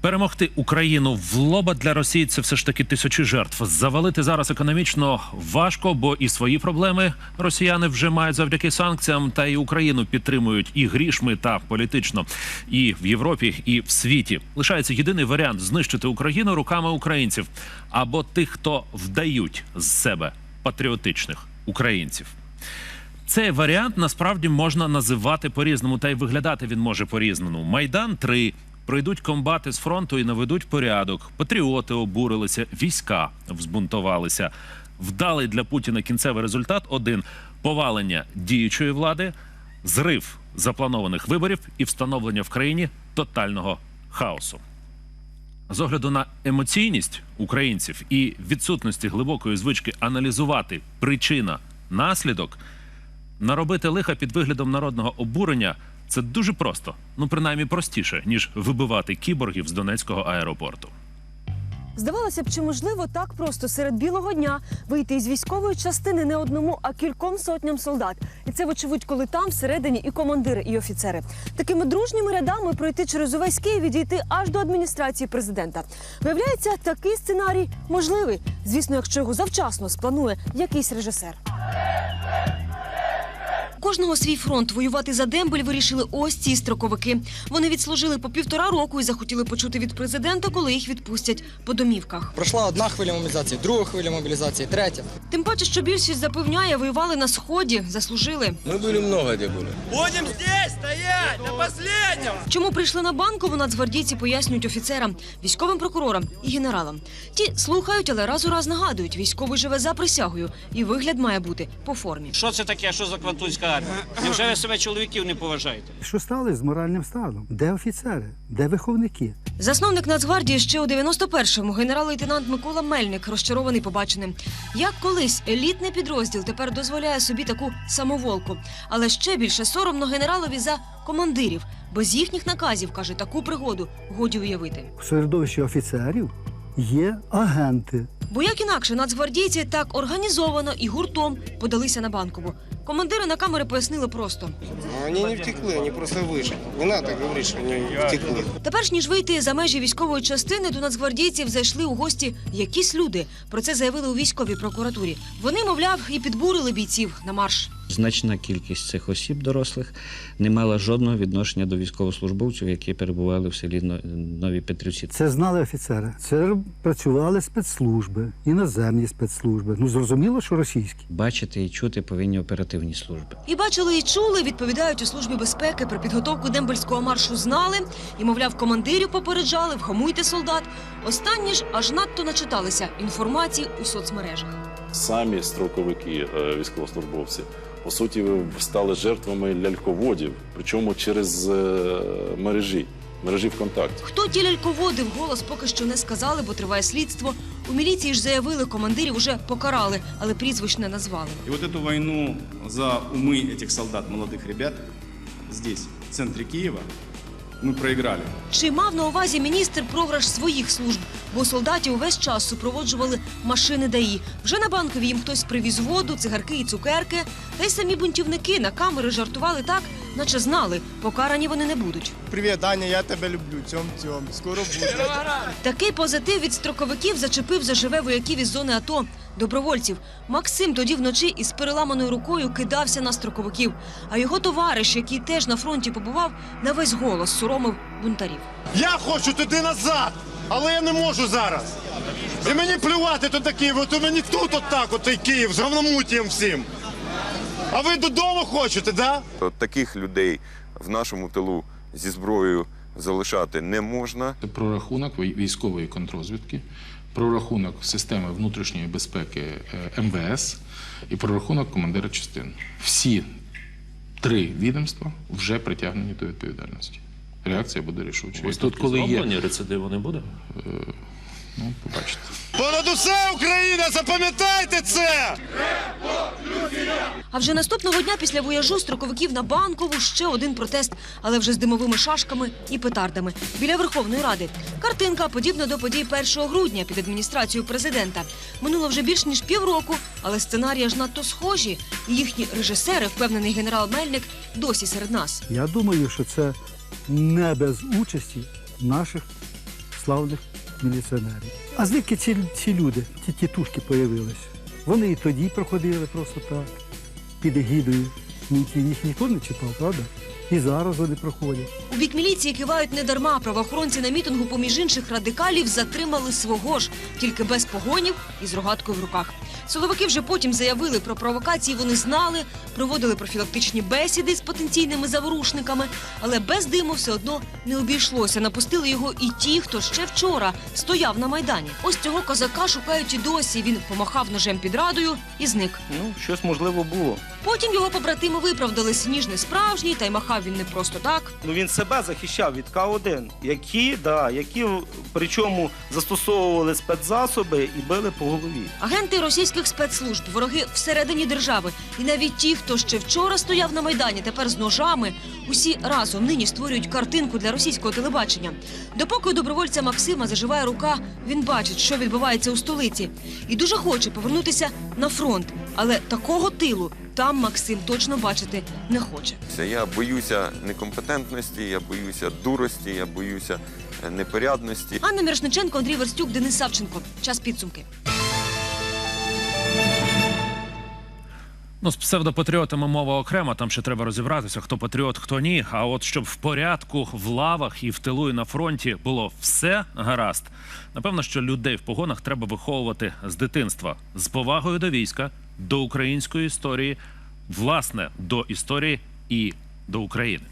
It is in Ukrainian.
Перемогти Україну в лоба для Росії це все ж таки тисячі жертв. Завалити зараз економічно важко, бо і свої проблеми росіяни вже мають завдяки санкціям, та і Україну підтримують і грішми та політично, і в Європі, і в світі. Лишається єдиний варіант знищити Україну руками українців або тих, хто вдають з себе патріотичних українців. Цей варіант насправді можна називати по-різному, та й виглядати він може по-різному. Майдан 3 пройдуть комбати з фронту і наведуть порядок. Патріоти обурилися, війська взбунтувалися. Вдалий для Путіна кінцевий результат один повалення діючої влади, зрив запланованих виборів і встановлення в країні тотального хаосу. З огляду на емоційність українців і відсутності глибокої звички аналізувати причина наслідок, наробити лиха під виглядом народного обурення це дуже просто, ну принаймні простіше, ніж вибивати кіборгів з Донецького аеропорту. Здавалося б, чи можливо так просто серед білого дня вийти із військової частини не одному, а кільком сотням солдат. І це, вочевидь, коли там всередині і командири, і офіцери. Такими дружніми рядами пройти через увесь Київ і дійти аж до адміністрації президента. Виявляється, такий сценарій можливий. Звісно, якщо його завчасно спланує якийсь режисер. У Кожного свій фронт воювати за дембель вирішили ось ці строковики. Вони відслужили по півтора року і захотіли почути від президента, коли їх відпустять по домівках. Пройшла одна хвиля мобілізації, друга хвиля мобілізації, третя. Тим паче, що більшість запевняє, воювали на сході, заслужили. Мы были много где были. Будем здесь стоять до последнего! Чому прийшли на банкову, нацгвардійці пояснюють офіцерам, військовим прокурорам і генералам. Ті слухають, але раз у раз нагадують, військовий живе за присягою, і вигляд має бути по формі. Що це таке? Що за квантунська Армія? Невже ви себе чоловіків не поважаєте? Що стали з моральним станом? Де офіцери? Де виховники? Засновник Нацгвардії ще у 91-му генерал-лейтенант Микола Мельник розчарований побаченим. Як колись елітний підрозділ тепер дозволяє собі таку самоволку, але ще більше соромно генералові за командирів, бо з їхніх наказів каже таку пригоду годі уявити. В середовищі офіцерів є агенти. Бо як інакше нацгвардійці так організовано і гуртом подалися на банкову. Командири на камери пояснили просто. Вони не втекли, вони просто вийшли. Не треба говорити, що вони втекли. Тепер ж ніж вийти за межі військової частини, до нацгвардійців зайшли у гості якісь люди. Про це заявили у військовій прокуратурі. Вони, мовляв, і підбурили бійців на марш. Значна кількість цих осіб дорослих не мала жодного відношення до військовослужбовців, які перебували в селі Но- Нові Петрівці. Це знали офіцери. Це працювали спецслужби, іноземні спецслужби. Ну зрозуміло, що російські. Бачити і чути повинні оперативні служби. І бачили, і чули, відповідають у службі безпеки про підготовку дембельського маршу. Знали і, мовляв, командирів попереджали, вгамуйте солдат. Останні ж аж надто начиталися інформації у соцмережах. самі строковики, е, військовослужбовці, по суті, стали жертвами ляльководів, причому через е, мережі, мережі ВКонтакті. Хто ті ляльководи вголос поки що не сказали, бо триває слідство. У міліції ж заявили, командирів уже покарали, але прізвищ не назвали. И вот эту войну за умы этих солдат, молодых ребят, здесь, в центре Киева, мы проіграли. Чи мав на увазі міністр програш своїх служб? Бо солдатів увесь час супроводжували машини ДАІ. Вже на банкові їм хтось привіз воду, цигарки і цукерки. Та й самі бунтівники на камери жартували так, наче знали, покарані вони не будуть. Привет, Аня, я тебя люблю. Тем-тем. Скоро будет. Такий позитив від строковиків зачепив заживе вояків із зони АТО, добровольців. Максим тоді вночі із переламаною рукою кидався на строковиків. А його товариш, який теж на фронті побував, на весь голос соромив бунтарів. Я хочу туди назад, але я не можу зараз. І мені плювати туди Київ, от у мені тут отак, от той Київ з говномутієм всім. А ви додому хочете, да? От таких людей в нашому тилу зі зброєю залишати не можна. Це прорахунок військової контрозвідки, прорахунок системи внутрішньої безпеки е, МВС і прорахунок командира частин. Всі три відомства вже притягнені до відповідальності. Реакція буде рішучою. Ось тут, коли є рецидиву, не буде. ну, побачите. Понад усе Україна, запам'ятайте це! А вже наступного дня після вояжу строковиків на банкову ще один протест, але вже з димовими шашками і петардами біля Верховної Ради. Картинка подібна до подій 1 грудня під адміністрацією президента. Минуло вже більш ніж півроку, але сценарії аж надто схожі. І їхні режисери, впевнений генерал Мельник, досі серед нас. Я думаю, що це не без участі наших славних міліціонерів. А звідки ці, ці люди, ці тітушки появилися? Вони і тоді проходили просто так, під егідою. Ні- Їх ніхто не чіпав, правда? І зараз вони проходять. У бік міліції кивають недарма. Правоохоронці на мітингу, поміж інших радикалів, затримали свого ж, тільки без погонів і з рогаткою в руках. Силовики вже потім заявили про провокації. Вони знали, проводили профілактичні бесіди з потенційними заворушниками, але без диму все одно не обійшлося. Напустили його і ті, хто ще вчора стояв на майдані. Ось цього козака шукають і досі. Він помахав ножем під радою і зник. Ну, щось можливо було. Потім його побратими виправдали сніж не справжній, та й махав він не просто так. Ну він себе захищав від К1, які, да, які причому застосовували спецзасоби і били по голові. Агенти російських спецслужб, вороги всередині держави, і навіть ті, хто ще вчора стояв на майдані, тепер з ножами, усі разом нині створюють картинку для російського телебачення. Допоки у добровольця Максима заживає рука, він бачить, що відбувається у столиці, і дуже хоче повернутися на фронт. Але такого тилу там Максим точно бачити не хоче. Я боюся некомпетентності, я боюся дурості, я боюся е, непорядності. Анна Мірошниченко, Андрій Верстюк, Денис Савченко. Час підсумки. Ну, з псевдопатріотами мова окрема, там ще треба розібратися, хто патріот, хто ні. А от щоб в порядку, в лавах і в тилу і на фронті було все гаразд. Напевно, що людей в погонах треба виховувати з дитинства з повагою до війська, до української історії, власне, до історії і до України.